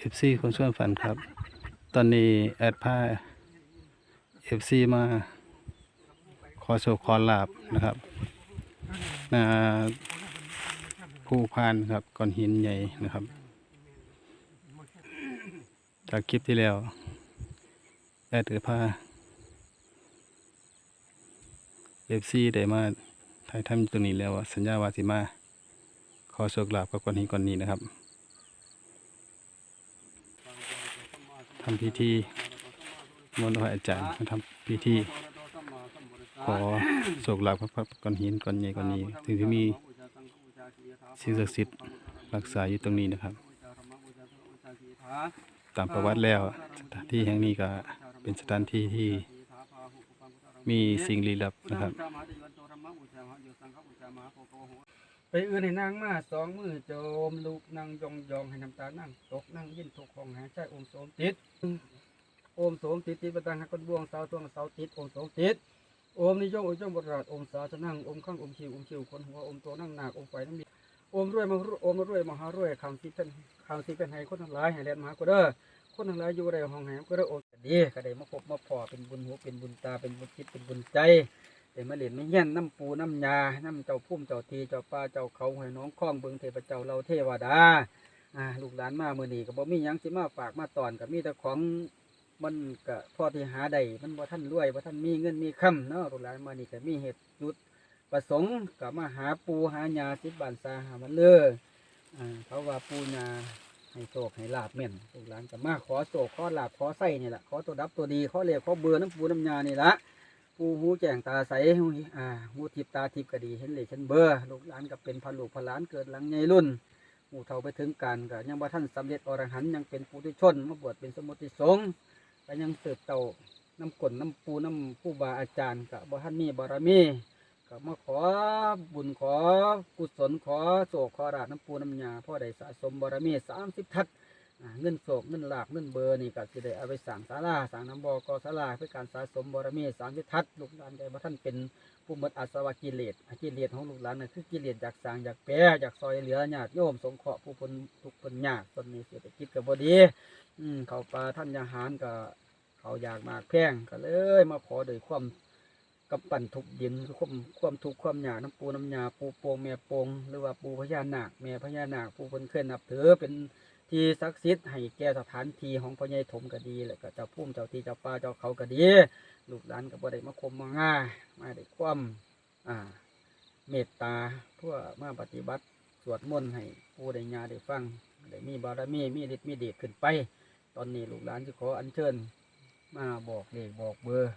เอฟซีคนชวนฝันครับ ตอนนี้แอดพาเอฟซีมา ขอโชคขอลาบนะครับนาผู้พานครับก้อนหินใหญ่นะครับ จากคลิปที่แล้ว แอดเกิดพาเอฟซีได้มาถ่ายทำตรงนี้แล้วสัญญาว่าสิมาขอโชคลาภกับก้อนหินก้อนนี้นะครับ ทำพิธีมนต์พระอาจารย์มาทำพิธีขอโศกลาภกับก้อนหินก้อนใหญ่ก้อนนี้ถึงที่มีสิ่งศักดิ์สิทธิ์รักษาอยู่ตรงนี้นะครับ ตามประวัติแล้วสถานที่แห่งนี้ก็เป็นสถานที่ที่มีสิ่งลี้ลับนะครับ ไปเอื่นให้นางมาสองมือโจมลูกนางยองยองให้น้ำตานั่งตกนั่งยินทุกของหายใจอมโสมติดโอมโสมติดติดประตังหักกนบวงเสาตวงเสาติดโอมโสมติดโอมนิยงโอมจงบราดโอมสาสนั่งโอมข้างโอมชิวโอมชิวคนหัวโอมตัวนั่งหนักโอมไฟน้ำมีโอมรวยมาโอมมารวยมหารวยคำสิเป็นคำสิเป็นให้คนทั้งหลายให้แลนมหากุเด้อคนทั้งหลายอยู่ในห้องแหมก็ได้โอมดีก็ได้มาพบมาพอเป็นบุญหัวเป็นบุญตาเป็นบุญจิตเป็นบุญใจ แต่มาเล่นไม่เงี้ยนน้ำปูน้ำยาน้ำเจ้าพุ่มเจ้าทีเจ้าป่าเจ้าเขาให้น้องคล้องเบิงเทพเจ้าเราเทวดาอ่าลูกหลานมาเมื่อนี้ก็บ่มีหยังสิมาฝากมาตอนก็มีแต่ของมันก็พอที่หาได้มันบ่ท่านรวยบ่ท่านมีเงินมีคำเนาะลูกหลานมานี่ก็มีเหตุจุดประสงค์ก็มาหาปูหายาสิบบานซาหามันเลออ่าเขาว่าปูยาให้โศกให้ลาบแม่นลูกหลานก็มาขอโศกขอลาบขอไส้นี่แหละขอตัวดับตัวดีขอเรียกขอเบื่อน้ำปูน้ำยานี่ละ ผู้หูแจ้งตาใสหูอ่าหูทิพตาทิพก็ดีเห็นเลยเช่นเบอร์ลูกหลานก็เป็นพันลูกพันหลานเกิดหลังใหญ่รุ่นหมู่เท่าไปถึงการก็ยังว่าท่านสำเร็จอรหันยังเป็นปุถุชนมาบวชเป็นสมุติสงฆ์ก็ยังเติบเต่าน้ำกลนน้ำปูน้ำผู้บาอาจารย์ก็บ่ท่านมีบารมีก็มาขอบุญขอกุศลขอโศกขอราชน้ำปูน้ำยาพ่อได้สะสมบารมีสามสิบทัศ เงินโศกเงินหลากเงินเบอร์นี่ก็สิได้เอาไปสั่งศาลาสั่งน้ำบอกอศาลาเพื่อการสะสมบารมีสามวิทัศน์ลูกหลานได้มาท่านเป็นผู้หมดอาสวะกิเลสกิเลสของลูกหลานนั่นคือกิเลสอยากสั่งอยากแปรอยากซอยเหลือญาติโยมสงเคราะห์ผู้คนทุกคนยากคนนี้เศรษฐกิจก็บ่ดี อืมเขาวปลาท่านยาหารก็เขาอยากมากแพงก็เลย มาขอโดยความกับปั่นทุกดินความความทุกความหยากน้ำปูน้ำยาปูโปงแม่โปงหรือว่าปูพญานาคแม่พญานาคปูคนเคยนับถือเป็น ที่ศักดิ์สิทธิ์ให้แก่สถานที่ของพ่อใหญ่ถมก็ดี แล้วก็เจ้าพุ่มเจ้าที่เจ้าป่าเจ้าเขาก็ดีลูกหลานก็บ่ได้มาคมมาง่ามาได้ความอ่าเมตตาเพื่อมาปฏิบัติสวดมนต์ให้ผู้ได้ญาได้ฟังได้มีบารมีมีฤทธิ์มีเดชขึ้นไป ตอนนี้ลูกหลานจะขออัญเชิญ มาบอกเลขบอกเบอร์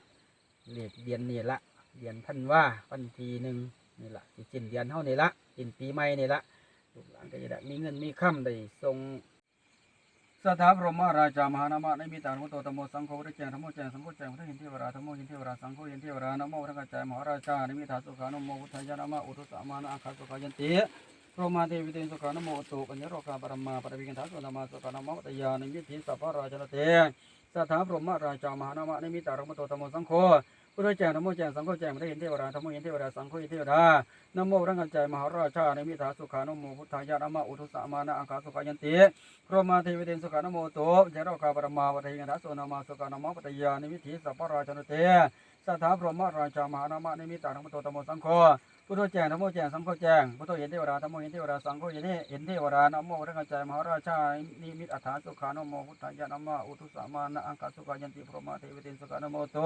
เลขเดือนนี่ละเดือนท่านว่าวันทีหนึ่งนี่ละสิ้นเดือนเท่านี่ละสิ้นปีใหม่นี่ละลูกหลานก็จะได้มีเงินมีค่ำได้ส่ง สถาพรหมราชามหานามะในมีตานุโตตโมสังโฆระเจ้าธรรมโมแจงสังโฆแจงพระเห็นเทวราธรรมโมเห็นเทวราสังโฆเห็นเทวรานโมพระกระจายมหาราชาในมีถาสุขานโมพุทธายานามะอุตุสามานะอาคาสุขายันติพระมาเทวิเตนสุขานโมตุปัญญโรคาปรมาปรวิกันทัสสนามาสุขานามะวัตยาในมิถิสัพพราชนเตสถาพรหมราชามหานามะในมีตานุโตตโมสังโฆ พุทธเจ้าธรรมโมแจงสังโฆแจงพระเห็นเทวราธรรมโมเห็นเทวราสังโฆเห็นเทวรานโมพระกระจายมหาราชาในมีถาสุขานโมพุทธายานามะอุตุสามานะอาคาสุขายันติพระมาเทวิเตนสุขานโมโตเจโรคาปรมาวัฏยิงทัสโนามาสุขานามะปัตยานิวิถีสัพพราชนเตสถาพรหมราชามหานามะนิมิตาธรรมโตตโมสังโฆพุทธแจ้งธรรมโมแจงสังโฆแจ้งพุทธเห็นเทวราธรรมโมเห็นเทวราสังโฆเห็นเห็นเทวรานโมพระกัจจายมหาราชานิมิตอัฏฐาสุขานโมพุทธายานามะอุทุสามานะอังคาสุขายันติพรมาเทวเตนสุขานโมโต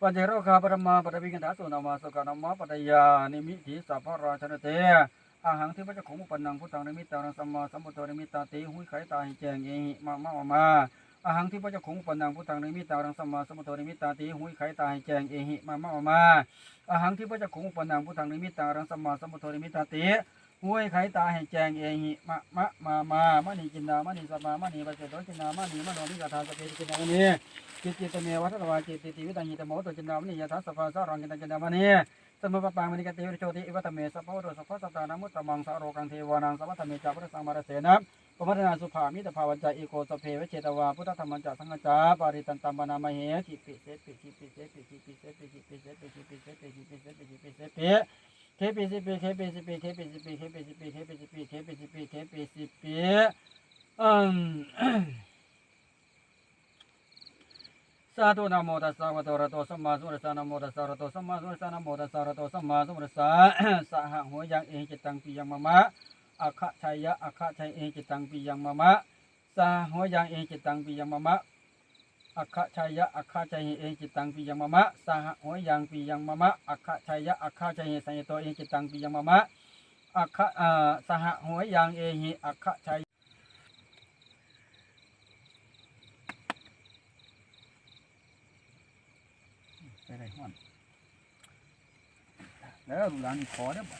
ปัญเจโรคาปรมาปฏวิกันทัสโสนามาสุขานามะปัตยานิมิถิสัพพราชนเตอาหังที่พระเจ้าของอุปนังพุทธังนิมิตตังสัมมาสัมพุทโธนิมิตตาติหุยไขตาหิแจงเอหิมามามามาอาหังที่พระเจ้าของอุปนังพุทธังนิมิตตังสัมมาสัมพุทโธนิมิตตาติหุยไขตาหิแจงเอหิมามามามาอาหังที่พระเจ้าของอุปนังพุทธังนิมิตตังสัมมาสัมพุทโธนิมิตตาติหุยไขตาหิแจงเอหิมามามามามานีจินดามานีสัมมามานีปัจเจโตจินดามานีมโนนิกาธาสเปติจินดามานี จิตจิตเมวัฏวาจิตติวิตังหิตโมโตจินดามนียถาสภาสารังกิตังจินดามนีสมปปังมณิกติวิโชติอิวัตเมสัพพะโรสัพพะสัตตานามุตตมังสารโรกังเทวานังสัพพะธรรมิจาพุทธสังมารเสนะปมัตนาสุภามิตภาวันจอีโกสเพวเชตวาพุทธธรรมจัสังฆจาปาริตันตัมปนามเหขิปิเสปิขิปิเสปิขิปิเสปิขิปิเสปิขิปิเสปิขิปิเสปิขิปิเสปิเคปิสิปิเคปิสิปิเคปิสิปิเคปิสิปิเคปิสิปิเคปิสิปิเคปิสิปิอืม สาธุนะโมตัสสะวะโตระโตสัมมาสัมพุทธัสสะนะโมตัสสะระโตสัมมาสัมพุทธัสสะนะโมตัสสะระโตสัมมาสัมพุทธัสสะสหหัวยังเอจิตังปิยังมะมะอะคะชัยยะอะคะชัยเอจิตังปิยังมะมะสหหัวยังเอจิตังปิยังมะมะอะคะชัยยะอะคะชัยเอจิตังปิยังมะมะสหหัวยังปิยังมะมะอะคะชัยยะอะคะชัยสัญโตเอจิตังปิยังมะมะอะคะอ่าสหหัวยังเอหิอะคะชัย ไปได้ห้อนแล้วลูกหลานขอเด้อบ่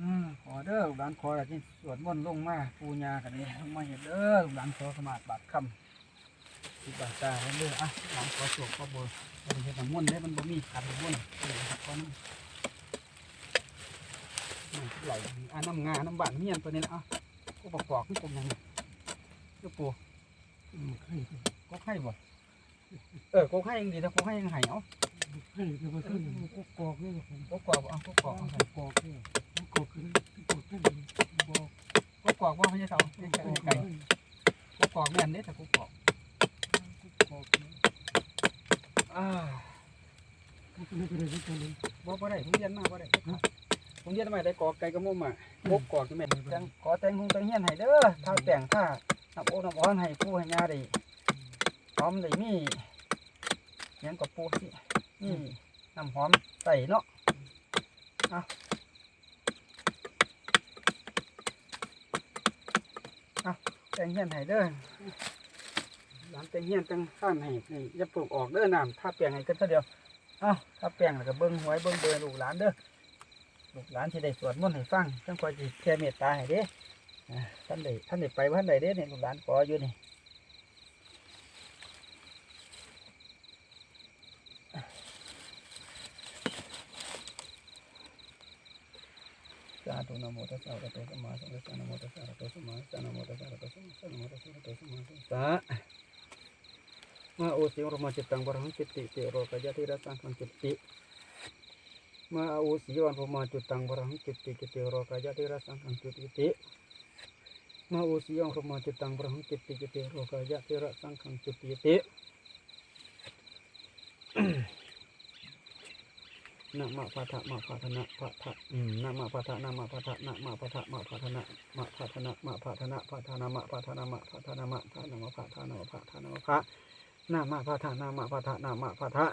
อืมขอเด้อลูกหลานขอแล้วที่สวดมนต์ลงมาปูญากันนี่ลงมาเห็ดเด้อลูกหลานขอสมาธิบาทคำสิบาตาเด้ออะลูกหลานขอโชคขอเบอร์บ่ได้เฮ็ดน้ำมนต์เด้มันบ่มีขันน้ำมนต์เออครับขอน้ำนี่ไหลอะน้ำงาน้ำบานเมียนตัวนี้นะอะก็ประกอบมันเป็นยังไงเจ้าปูอืมก็ไข่บ่ เออโกกให้ยังดีถ้าโกกให้ยังหายเอาให้แต่ว่าท่านก็กอกนี่ผมโกกรอบเอาโกกรอบเอากอกเนี่ยกอกคือกอกท่านบอกโกกรอบว่าพญาเสาไก่ไก่โกกรอบแม่นเด้แต่โกกรอบกอกอ่ามันก็ไม่เป็นไรที่ตอนนี้บ่บ่ได้ผมเรียนมาบ่ได้ผมเรียนมาได้กอกไก่กระมุมอะโกกรอบที่แม่นจังขอแต่งคงแต่งเฮียนให้เด้อถ้าแต่งถ้าน้ำโอ้น้ำอ้อนให้ผู้ให้ยาได้ห อมได้มีหยังกับปูสินี่น้ำหอมใส่เนาะเอาเอาแตงเฮียนให้เด้อหลังจเฮียนจังสั้นให้นี่อย่าปลูกออกเด้อน้ำถ้าเปลียงให้กันซะเดียวเอ้าถ้าเปลียงแล้วก็เบิ่งหวยเบิ่งเบอร์ลูกหลานเด้อลูกหลานสิได้สวดมนต์ให้ฟังจังคอยสิแค่เมตตาให้เด้อท่านได้ท่านได้ไปว่าท่านได้เด้เนี่ยลูกหลานขออยู่นี่สาธุนะโมตัสสะภะคะวะโตสัมมาสัมพุทธัสสะนะโมตัสสะภะคะวะโตสัมมาสัมพุทธัสสะนะโมตัสสะภะคะวะโตสัมมาสัมพุทธัสสะนะโมตัสสะภะคะวะโตสัมมาสัมพุทธัสสะ ติรมาจิตตังบรังจิตติเตโรกายะติระสังขังจิตติมาโอสิวันพมาจิตตังบรังจิตติกิเตโรกายะติระสังขังจิตติมาโอสิวันพมาจิตตังบรังจิตติกิเตโรกายะติระสังขังจิตตินะมะพะทะมะพะทะนะพะทะอืมนะมะพะทะนะมะพะทะนะมะพะทะมะพะทะนะมะพะทะนะมะพะทะนะพะทะนะมะพะทะนะมะพะทะนะมะทะนะมะพะทะนะมะพะทะนะมะพะ นามาพาทานามาพาทานามาพาทะ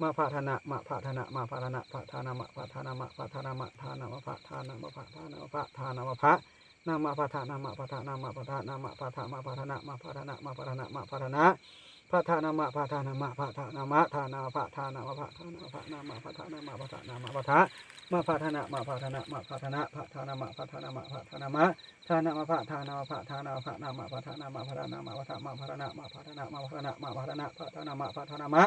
มาพาทานะมาพาทานะมาพาทานะพาทานามาพาทานามาพาทานามาธานามาพาทานามาพาทานามาพาทานามาพานามาพาทานามาพาทานามาพาทานามาพาทานามาพาทานะมาพาทานะมาพาทานะมาพา ธนามะพาธานามาพาธานามาพาธานามะพาธานามะพาธานามาพาธานามะพานามามะพาธานามาพาธานามาพาธานามาพาธนะมาพาธนะมาพาธนามะพาธานามาพาธานามาพาธานามะพาทานามาพะทานามาพะทานามาพะนามาพะทานามาพะทานามาพะทานามาพะทานามาพะทานามาพะทานามาพะทานามะ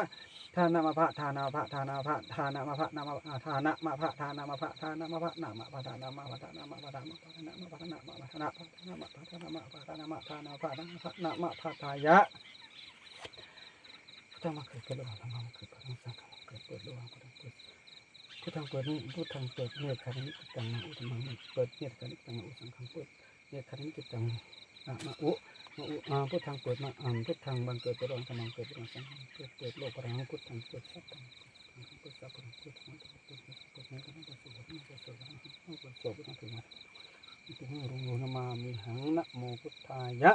พะทานามาพะทานามะพาทานามาพะทานามะพะทานามะพะทานามาพะนามะพาทานามาพะทานามาพะทานามาพะนามาพะทานามาพะทานามาพะทานามาพะทานามาพะทานามาพะทานามะพะทานามาพะทานามาพะทานามะพาทานามะพะนามะพะนามาพะทายะพุทธมาเกิดเป็นโลกธรรมะเกิดเป็นสังขารเกิดเป็นโลกพุทธเกิดพุทธังเกิดนี่พุทธังเกิดเมฆขันธ์ตังอุตมังเกิดเมฆขันธ์ตังอุสังขังเกิดเนขันจิตตังนะมาอุมาอุอาพุทธังเกิดมาอังพุทธังบังเกิดเป็นรองสมังเกิดเป็นรองสังเกิดเกิดโลกปรังพุทธังเกิดสัพพังเกิดสัพพังเกิดสัพพังเกิดสัพพังเกิดสัพพังเกิดสัพพังเกิดสัพพังเกิดสัพพังเกิดสัพพังเกิดสัพพังเกิดสัพพังอิติหังรุงโรนมามิหังนะโมพุทธายะ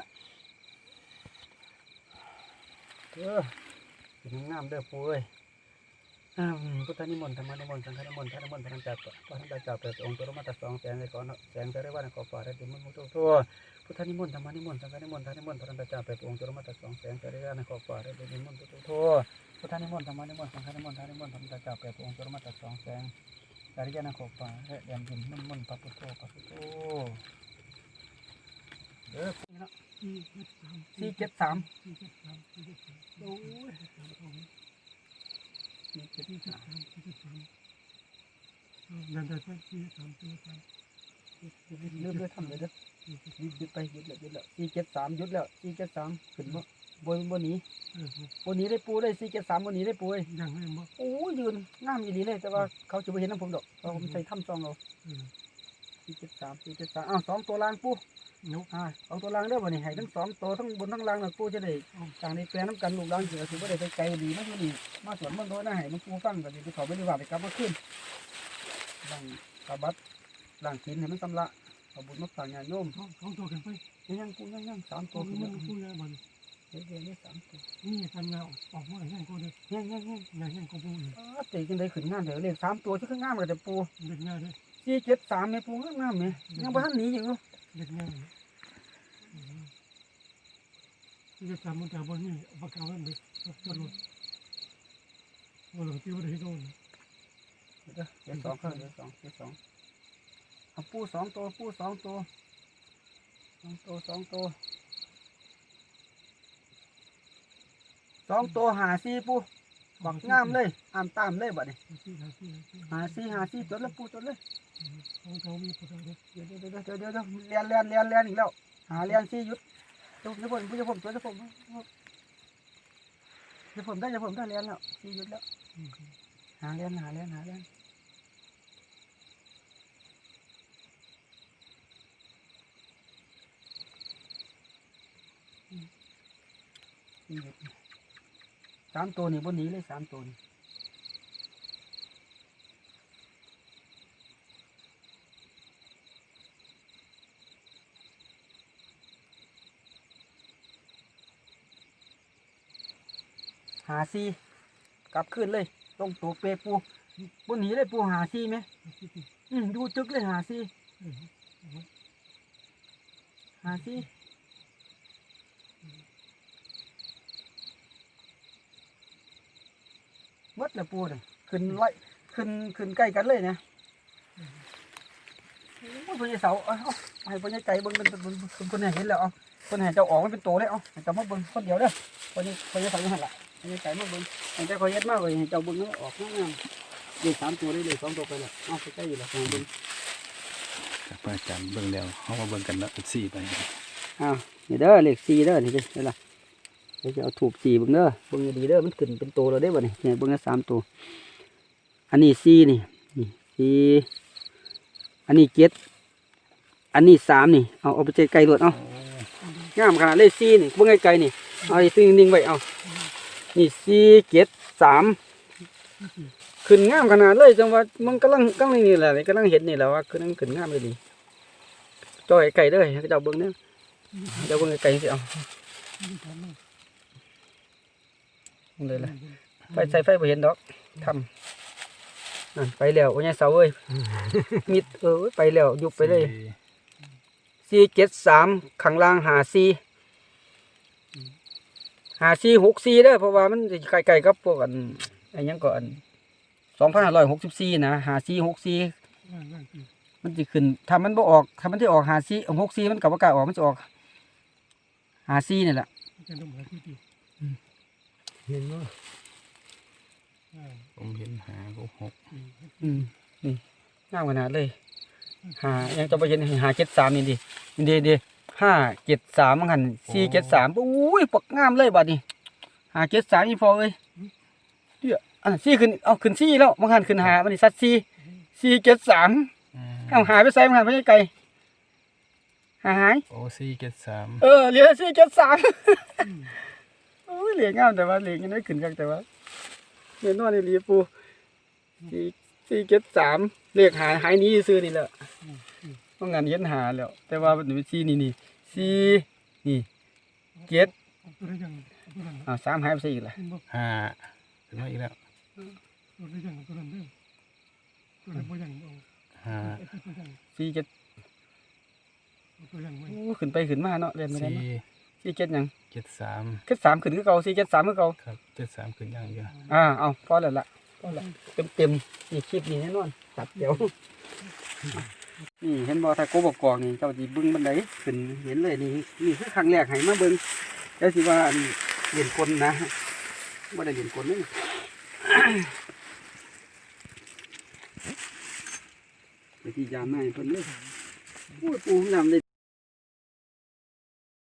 เออเเป็นงามเด้อปุ้ยอ่าพุทธนิมนต์ธรรมนิมนต์สังฆนิมนต์ธรรมนิมนต์พระนันจักรพระนันจักรเปิดองค์ตัวมาตัดสองแสงในก่อนแสงจะได้ว่าในขอบฟ้าได้ดิมันมุทุตทั่วพุทธนิมนต์ธรรมนิมนต์สังฆนิมนต์ธรรมนิมนต์พระนันตเจ้าไปปวงจุลมัตตสองแสงจะเริยกว่าในขอบฟ้าได้ดิมันตุทุกทพุทธนิมนต์ธรรมนิมนต์สังฆนิมนต์ธรรมนิมนต์พระนันตเจ้าไปปวงจุลมัตตสองแสงจะเริยกว่าในขอบฟ้าและแดนดิมันมันปัปปุโตปัปปุโตเด้อนี่เนาะที่เจ็ดสามสี่เดสามที่เจ็ด สามที่เจ็ดสามโอ้ยที่เจ็ดสี่เจ็ดสาสามมที่เจ็ดสามนั่นแต่ที่สามที่สามลืมเลยทำเลยเด้อหยุดหยุดไปหยุดแล้วหยุดแล้วสี่เจ็ดสามหยุดแล้วสี่เจ็ดสามขึ้นบ่บนบนนี้เออบนนี้ได้ปูได้สี่เจ็ดสามบนนี้ได้ปูเอ้ยยังไม่บอกโอ้ยยืนงามอีหลีเลยแต่ว่าเขาจะไปเห็นน้ำผมดอกเพราะผมใส่ถ้ำซองเอาเออสสี่เจ็ดสามสี่เจ็ดสามอ้าวสองตัวล่างปู นกอ่าสองตัวล่างเด้อบ่นี่ให้ทั้งสองตัวทั้งบนทั้งล่างน่ะปูจะได้ต่างในแปลน้ำกันลูกหลานเสือถือว่าได้ไปไกลดีมากนี่มาสวนมันโดนนะให้มันปูฟังกันดีที่เขาไม่ได้ว่าไปกลับมาขึ้นล่างกระบัดล่างกินให้มันสำละเอาบุญมาฝากญาติโยมสองสองตัวกันไปยังยังปูยังยังสามตัตัววขึ้นมัมานพูดยาบันเดี๋ยวเดี๋ยวนี้สามตัวนี่ทำงานออกมาแห้งก็ได้ยังยังยังงานแห้งก็พูดอ้าวตีกันได้ขึ้นงามเดี๋ยวเลขสามตัวที่ขึ้นงามเลยแต่ปูเด็กง่ายเลยสี่เจ็ดสามเนี่ยปูงามงามเนี่ยยังบ่ทันหนีอยู่ เด็กง่ายที่จะทำมันจะบนนี่ปากกาไว้เลยตลอดวันหลังที่วันที่โดนเดี๋ยวเดี๋ยวสองเข้าเดี๋ยวสองเดี๋ยวสองเอาปูสองตัวปูสองตัวสองตัวสองตัวสองตัวหาสี่ปูบักงามเลยอามตามเลยบัดนี้หาที่หาสี่หาสี่จดแล้วปูจดเลย ของเขามีปากกาเลยเดี๋ยวเดี๋ยวเดี๋ยวเดี๋ยวเดี๋ยวเรียนเรียนเรียนเรียนอีกแล้ว หาเรียนสี่ยุดเดี๋ยวเดี๋ยวผมเดี๋ยวผมจดเดี๋ยวผมเดี๋ยวผมได้เดี๋ยวผมได้เรียนแล้วสี่ยุดแล้ว หาเรียนหาเรียนหาเรียนสี่หยุดสามตัวนี่บนนี้เลยสามตัวนี่ หาซีกลับขึ้นเลยตรงตัวเปปูบนนี้เลยปูหาซีไหมอืมดูจึกเลยหาซีหาซีมดแล้วปูเลยขึ้นไล่ขึ้นขึ้นใกล้กันเลยนะโอ้ยพญาเสาเอาเอาให้พญาไก่เบิ่งเป็นเป็นเป็นคนไหนเห็นแล้วเอาคนไหนเจ้าออกมันเป็นโตเลยเอาให้เจ้ามาเบิ่งคนเดียวเด้อพญาพญาเสาอยู่หันละ พญาไก่มาเบิ่งให้เจ้าคอยเฮ็ดมาไว้ให้เจ้าเบิ่งเนาะออกงามๆเด็กสามตัวได้เลยสองตัวไปละเอาไปใกล้อยู่ละให้เบิ่งกับพระอาจารย์เบิ่งแล้วเขามาเบิ่งกันแล้วสี่ไปอ้าวนี่เด้อเลขสี่เด้อนี่เด้อนี่ล่ะเดี๋ยวจะเอาถูกสี่เบิ่งเด้อเบิ่งให้ดีเด้อมันขึ้นเป็นตัวเราได้บ่นี่เนี่ยเบิ่งให้สามตัว อันนี้สี่นี่นี่สี่อันนี้เจ็ดอันนี้สามนี่เอาเอาไปใจไกลรวดเอางามขนาดเลยสี่นี่เบิ่งไกลๆนี่เอาไอ้ซึ่งนิ่งๆไว้เอา นี่สี่เจ็ดสามขึ้นงามขนาดเลยจังว่ามันกำลังกำลังนี่แหละนี่กำลังเห็นนี่แหละว่าขึ้นขึ้นงามเลยดีจ่อยไกลเด้อให้เจ้าเบิ่งเด้อเดี๋ยวเบิ่งไกลๆสิเอาเลยละไฟใส่ไฟบ่เห็นดอกทำนั่นไปแล้วโอ้ยเสาเอ้ยมิดเออไปแล้วยุบไปเลยสี่เจ็ดสามข้างล่างหาสี่ หาสี่หกสี่เด้อเพราะว่ามันสิไกลๆกับพวกอันไอ้หยังก่อนสองพันห้าร้อยหกสิบสี่นะหาสี่หกสี่มันจะขึ้นถ้ามันบ่ออกถ้ามันที่ออกหาสี่หกสี่มันกับว่ากล้าออกมันจะออกหาซี่นี่แหละจะต้องหาที่ที่เห็นว่าผมเห็นหาหกหกอืมนี่งามขนาดเลยหายังจะไปเห็นหาเจ็ดสามนี่ดินี่ดีดี ห้าเจ็ดสามมั้งหันสี่เจ็ดสามอุ้ยปักงามเลยบัดนี้หาเจ็ดสามนี่พอเลยเดี๋ยวอันสี่ขึ้นเอาขึ้นสี่แล้วมั้งหันขึ้นหามันนี่สัตว์สี่สี่เจ็ดสามเอาหายไปใส่มั้งหันไม่ใช่ไกลหาหายโอ้สี่เจ็ดสามเออเหลือสี่เจ็ดสามโอ้ยเหลืองามแต่ว่าเหลือยังไม่ขึ้นกันแต่ว่าเงินนอนในรีปูสี่สี่เจ็ดสามเลขหายหายหนี้ซื้อนี่แหละ ต้องงานเห็นหาแล้ว แต่ว่ามันเป็นสี่นี่นี่สี่นี่เจ็ดตัวได้ยังตัวนั้นอ่าสามหายไปสี่อีกละเป็นบ่ห้าเป็นมาอีกแล้วตัวได้ยังตัวนั้นเด้อตัวได้บ่ยังเอาห้าตัวยังสี่เจ็ดตัวยังไว้โอ้ขึ้นไปขึ้นมาเนาะเรียนไม่ได้สี่เนาะสี่เจ็ดหยังเจ็ดสามเจ็ดสามขึ้นคือเก่าสี่เจ็ดสามคือเก่าครับเจ็ดสามขึ้นอย่างเดียวอ่าเอาพอแล้วล่ะพอแล้วเต็มเต็มๆนี่คลิปนี้แน่นอนตัดเดี๋ยว นี่เห็นบ่ถ้าโกบกอกนี่เจ้าจีบึ้งบันไดขึ้นเห็นเลยนี่นี่คือครั้งแรกให้มาเบิ้งแล้วสิว่าเรียนคนนะบ่ได้เรียนกลนี่ไปที่ยามไห้เพิ่นเลยโอ้ปูนำได้